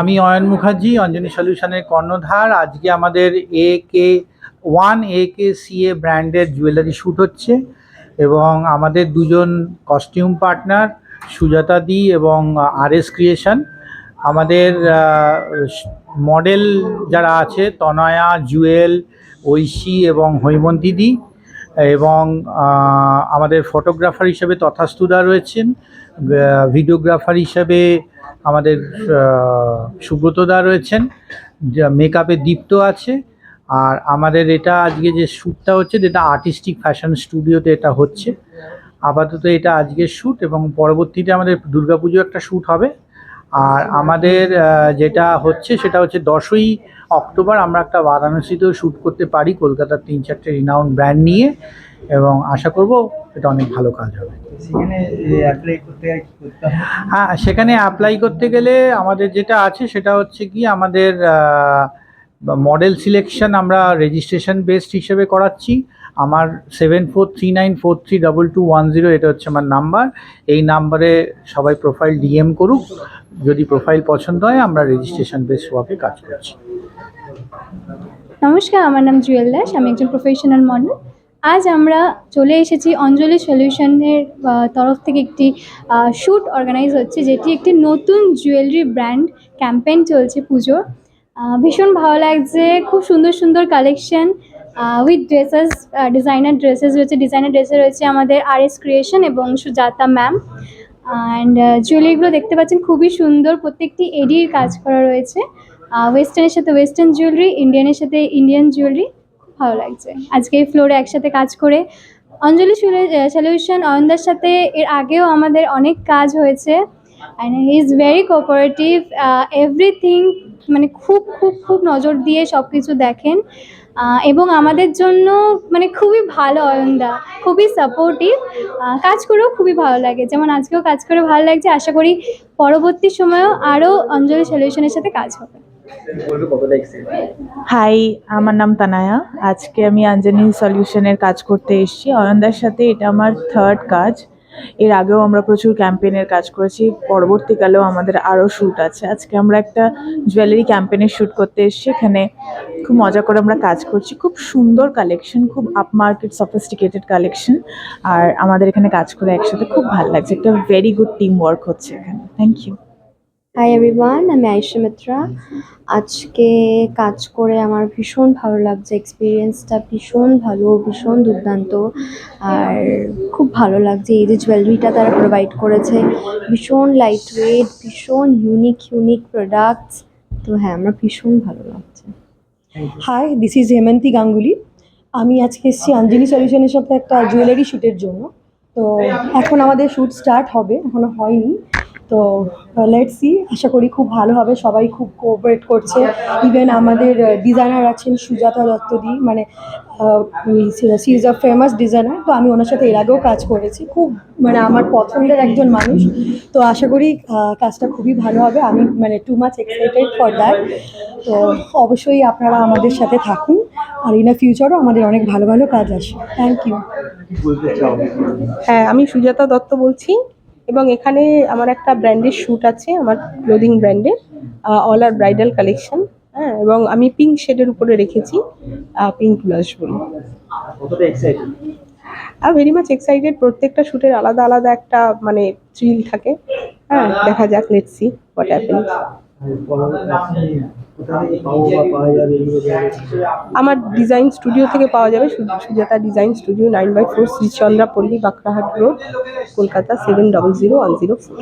আমি অয়ন মুখার্জি অঞ্জনী সলিউশনের কর্ণধার। আজকে আমাদের এ কে ওয়ান এ কে সি এ ব্র্যান্ডের জুয়েলারি শ্যুট হচ্ছে এবং আমাদের দুজন কস্টিউম পার্টনার সুজাতা দি এবং আর এস ক্রিয়েশন আমাদের মডেল যারা আছে, তনয়া, জুয়েল, ঐশী এবং হৈমন্তী দি এবং আমাদের ফটোগ্রাফার হিসেবে তথাস্তুদা রয়েছেন ভিডিওগ্রাফার হিসেবে আমাদের সুব্রতদা রয়েছেন মেকআপে দীপ্ত আছে, আর আমাদের এটা আজকে যে শ্যুটটা হচ্ছে, যেটা আর্টিস্টিক ফ্যাশন স্টুডিওতে এটা হচ্ছে, আপাতত এটা আজকের শ্যুট এবং পরবর্তীতে আমাদের দুর্গাপুজো একটা শ্যুট হবে। আর আমাদের যেটা হচ্ছে সেটা হচ্ছে দশই অক্টোবর আমরা একটা বারাণসীতেও শ্যুট করতে পারি কলকাতার তিন চারটে রিনাউন্ড ব্র্যান্ড নিয়ে এবং আশা করব এটা অনেক ভালো কাজ হবে। হ্যাঁ সেখানে অ্যাপ্লাই করতে গেলে আমাদের যেটা আছে সেটা হচ্ছে কি আমাদের মডেল সিলেকশন আমরা রেজিস্ট্রেশন বেসড হিসেবে করাচ্ছি। আমার seven four three nine four three double two one zero এটা হচ্ছে আমার নাম্বার এই নাম্বারে সবাই প্রোফাইল ডিএম করুক। যদি প্রোফাইল পছন্দ হয়, আমরা রেজিস্ট্রেশন বেস ওয়ার্কে কাজ করছি। নমস্কার, আমার নাম জুয়েল দাস, আমি একজন প্রফেশনাল মডেল আজ আমরা চলে এসেছি অঞ্জলি সলিউশনের তরফ থেকে একটি শ্যুট অর্গানাইজ হচ্ছে, যেটি একটি নতুন জুয়েলারি ব্র্যান্ড ক্যাম্পেইন চলছে পুজোর। ভীষণ ভালো লাগছে, খুব সুন্দর সুন্দর collection with dresses designer dresses রয়েছে ডিজাইনার ড্রেসে রয়েছে আমাদের আর এস ক্রিয়েশন এবং সুজাতা ম্যাম অ্যান্ড জুয়েলারিগুলো দেখতে পাচ্ছেন, খুবই সুন্দর। প্রত্যেকটি এডির কাজ করা রয়েছে। ওয়েস্টার্নের সাথে ওয়েস্টার্ন জুয়েলারি ইন্ডিয়ানের সাথে ইন্ডিয়ান জুয়েলারি খুব ভালো লাগছে। আজকে এই ফ্লোরে একসাথে কাজ করে। অঞ্জলি সলিউশন অয়নদার সাথে এর আগেও আমাদের অনেক কাজ হয়েছে। And he is very cooperative everything মানে খুব খুব খুব নজর দিয়ে সব কিছু দেখেন এবং আমাদের জন্য মানে খুবই ভালো, অয়নদা। খুবই সাপোর্টিভ কাজ করেও খুবই ভালো লাগে। যেমন আজকেও কাজ করে ভালো লাগছে। আশা করি পরবর্তী সময়েও আরও অঞ্জলি সলিউশনের সাথে কাজ হবে। হাই আমার নাম তানায়া। আজকে আমি আঞ্জনি সলিউশনের কাজ করতে এসেছি। অয়নদার সাথে এটা আমার থার্ড কাজ। এর আগেও আমরা প্রচুর ক্যাম্পেনের কাজ করেছি, পরবর্তীকালেও আমাদের আরও শ্যুট আছে। আজকে আমরা একটা জুয়েলারি ক্যাম্পেনের শ্যুট করতে এসেছি, এখানে খুব মজা করে আমরা কাজ করছি। খুব সুন্দর কালেকশন খুব আপ মার্কেট সফিস্টিকেটেড কালেকশন আর আমাদের এখানে কাজ করে একসাথে খুব ভালো লাগছে। একটা ভেরি গুড টিম ওয়ার্ক হচ্ছে এখানে। থ্যাংক ইউ হাই এভরিওয়ান আমি আয়ুষা মিত্রা। আজকে কাজ করে আমার ভীষণ ভালো লাগছে এক্সপিরিয়েন্সটা ভীষণ ভালো ভীষণ দুর্দান্ত। আর খুব ভালো লাগছে এই যে জুয়েলারিটা তারা প্রোভাইড করেছে। ভীষণ লাইট ওয়েট ভীষণ ইউনিক ইউনিক প্রোডাক্টস তো হ্যাঁ আমার ভীষণ ভালো লাগছে। Hi this is Hemanti Ganguly আমি আজকে এসেছি অঞ্জলি সলিউশনের সাথে একটা জুয়েলারি শ্যুটের জন্য। তো এখন আমাদের শ্যুট স্টার্ট হবে এখনও হয়নি। তো লেট সি আশা করি খুব ভালো হবে। সবাই খুব কোঅপারেট করছে। ইভেন আমাদের ডিজাইনার আছেন সুজাতা দত্তদি মানে she is a famous designer তো আমি ওনার সাথে এর আগেও কাজ করেছি। খুব মানে আমার পছন্দের একজন মানুষ। তো আশা করি কাজটা খুবই ভালো হবে। আমি মানে too much excited for that তো অবশ্যই আপনারা আমাদের সাথে থাকুন। আর ইন ফিউচারও আমাদের অনেক ভালো ভালো কাজ আসে থ্যাংক ইউ হ্যাঁ আমি সুজাতা দত্ত বলছি। এবং এখানে আমার একটা ব্র্যান্ডের শ্যুট আছে আমার ক্লোদিং ব্র্যান্ডের অল আর ব্রাইডাল কালেকশন হ্যাঁ এবং আমি পিঙ্ক শেডের উপরে রেখেছি পিঙ্ক ব্লাশ বলে। আর ভেরি মাচ এক্সাইটেড প্রত্যেকটা শ্যুটের আলাদা আলাদা একটা মানে থ্রিল থাকে। হ্যাঁ দেখা যাক লেটস সি হোয়াট হ্যাপেন্স আমার ডিজাইন স্টুডিও থেকে পাওয়া যাবে Sujata design studio nine by four Srichandra Palli Bankrahat road Kolkata seven double zero one zero four